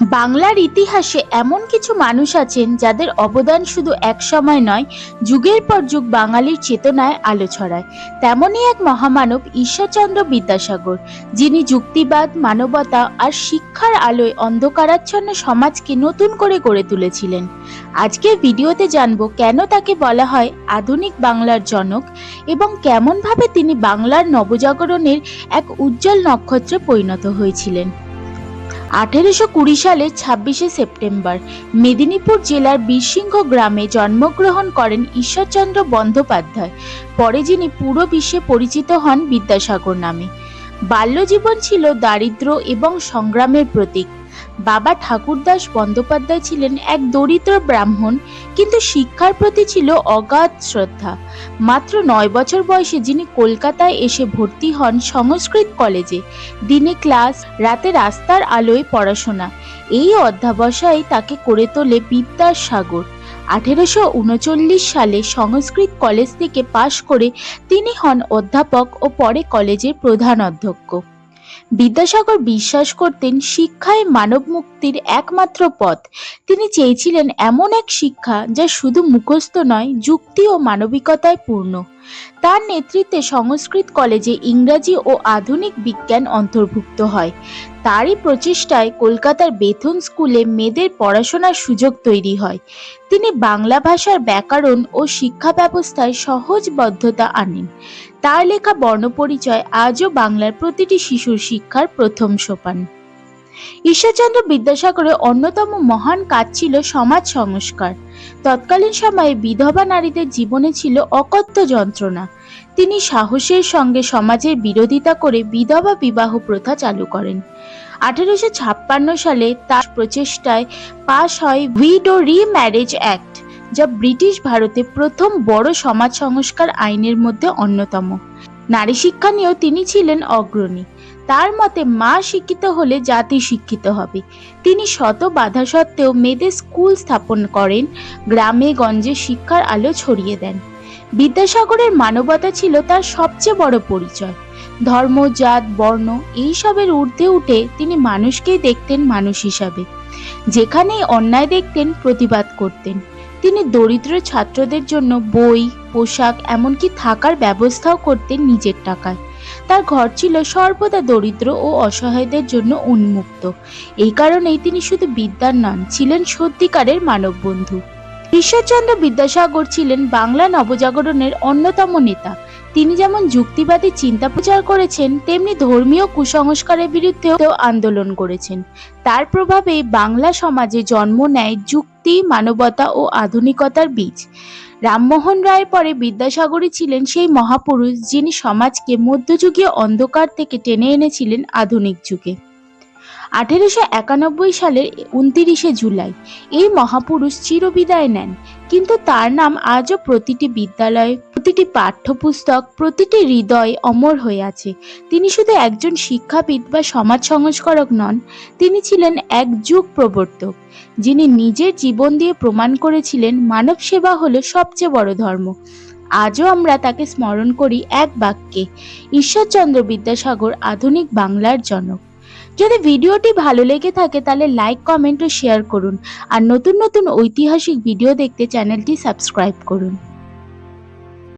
বাংলার ইতিহাসে এমন কিছু মানুষ আছেন যাদের অবদান শুধু এক সময় নয়, যুগের পর যুগ বাঙালির চেতনায় আলো ছড়ায়। তেমনই এক মহামানব ঈশ্বরচন্দ্র বিদ্যাসাগর, যিনি যুক্তিবাদ, মানবতা আর শিক্ষার আলোয় অন্ধকারাচ্ছন্ন সমাজকে নতুন করে গড়ে তুলেছিলেন। আজকের ভিডিওতে জানব কেন তাকে বলা হয় আধুনিক বাংলার জনক এবং কেমনভাবে তিনি বাংলার নবজাগরণের এক উজ্জ্বল নক্ষত্রে পরিণত হয়েছিলেন। আঠেরোশো কুড়ি সালের ছাব্বিশে সেপ্টেম্বর মেদিনীপুর জেলার বীরসিংহ গ্রামে জন্মগ্রহণ করেন ঈশ্বরচন্দ্র বন্দ্যোপাধ্যায়। পরে যিনি পুরো বিশ্বে পরিচিত হন বিদ্যাসাগর নামে। বাল্যজীবন ছিল দারিদ্র্য এবং সংগ্রামের প্রতীক। বাবা ঠাকুরদাস বন্দ্যোপাধ্যায় ছিলেন এক দরিদ্র ব্রাহ্মণ, কিন্তু শিক্ষার প্রতি ছিল অগাধ শ্রদ্ধা। মাত্র নয় বছর বয়সে যিনি কলকাতায় এসে ভর্তি হন সংস্কৃত কলেজে, দিনে ক্লাস, রাতে রাস্তার আলোয় পড়াশোনা। এই অধ্যাবসায় তাকে করে তোলে বিদ্যার সাগর। আঠেরোশো উনচল্লিশ সালে সংস্কৃত কলেজ থেকে পাশ করে তিনি হন অধ্যাপক ও পরে কলেজের প্রধান অধ্যক্ষ। বিদ্যাসাগর বিশ্বাস করতেন শিক্ষায় মানব মুক্তির একমাত্র পথ। তিনি চেয়েছিলেন এমন এক শিক্ষা যা শুধু মুখস্থ নয়, যুক্তি ও মানবিকতায় পূর্ণ। তার নেতৃত্বে সংস্কৃত কলেজে ইংরাজি ও আধুনিক বিজ্ঞান অন্তর্ভুক্ত হয়। তারই প্রচেষ্টায় কলকাতার বেথুন স্কুলে মেয়েদের পড়াশোনার সুযোগ তৈরি হয়। তিনি বাংলা ভাষার ব্যাকরণ ও শিক্ষা ব্যবস্থায় সহজবদ্ধতা আনেন। তার লেখা বর্ণপরিচয় আজও বাংলার প্রতিটি শিশুর শিক্ষার প্রথম সোপান। ঈশ্বরচন্দ্র বিদ্যাসাগরের অন্যতম মহান কাজ ছিল সমাজ সংস্কার। তৎকালীন সময়ে বিধবা নারীদের জীবনে ছিল অকথ্য যন্ত্রণা। তিনি সাহসের সঙ্গে সমাজের বিরোধিতা করে বিধবা বিবাহ প্রথা চালু করেন। আঠেরোশো ছাপ্পান্ন সালে তার প্রচেষ্টায় পাশ হয় উইডো রি ম্যারেজ অ্যাক্ট, যা ব্রিটিশ ভারতে প্রথম বড় সমাজ সংস্কার আইনের মধ্যে অন্যতম। নারী শিক্ষা নিয়েও তিনি ছিলেন অগ্রণী। তার মতে, মা শিক্ষিত হলে জাতি শিক্ষিত হবে। তিনি শত বাধা সত্ত্বেও মেয়েদের স্কুল স্থাপন করেন, গ্রামে গঞ্জে শিক্ষার আলো ছড়িয়ে দেন। বিদ্যাসাগরের মানবতা ছিল তার সবচেয়ে বড় পরিচয়। ধর্ম, জাত, বর্ণ এইসবের ঊর্ধ্বে উঠে তিনি মানুষকেই দেখতেন মানুষ হিসাবে। যেখানেই অন্যায় দেখতেন, প্রতিবাদ করতেন। তিনি দরিদ্র ছাত্রদের জন্য বই, পোশাক, এমনকি থাকার ব্যবস্থাও করতেন নিজের টাকায়। তার ঘর ছিল সর্বদা দরিদ্র ও অসহায়দের জন্য উন্মুক্ত। এই কারণেই তিনি শুধু বিদ্যার নন, ছিলেন সত্যিকারের মানববন্ধু। ঈশ্বরচন্দ্র বিদ্যাসাগর ছিলেন বাংলা নবজাগরণের অন্যতম নেতা। তিনি যেমন যুক্তিবাদী চিন্তা প্রচার করেছেন, তেমনি ধর্মীয় কুসংস্কারের বিরুদ্ধেও আন্দোলন করেছেন। তার প্রভাবে বাংলা সমাজে জন্ম নেয় যুক্তি মানবতা ও আধুনিকতার বীজ। রামমোহন রায়ের পরে বিদ্যাসাগরই ছিলেন সেই মহাপুরুষ যিনি সমাজকে মধ্যযুগীয় অন্ধকার থেকে টেনে এনেছিলেন আধুনিক যুগে। আঠেরোশো একানব্বই সালের উনতিরিশে জুলাই এই মহাপুরুষ চিরবিদায় নেন। কিন্তু তার নাম আজও প্রতিটি বিদ্যালয়ে, প্রতিটি পাঠ্যপুস্তক, প্রতিটি হৃদয় অমর হয়ে আছে। তিনি শুধু একজন শিক্ষাবিদ বা সমাজ সংস্কারক নন, তিনি ছিলেন এক যুগ প্রবর্তক। যিনি নিজের জীবন দিয়ে প্রমাণ করেছিলেন মানব সেবা হলো সবচেয়ে বড় ধর্ম। আজও আমরা তাকে স্মরণ করি এক বাক্যে, ঈশ্বরচন্দ্র বিদ্যাসাগর, আধুনিক বাংলার জনক। যদি ভিডিওটি ভালো লেগে থাকে তাহলে লাইক কমেন্ট ও শেয়ার করুন। আর নতুন নতুন ঐতিহাসিক ভিডিও দেখতে চ্যানেলটি সাবস্ক্রাইব করুন।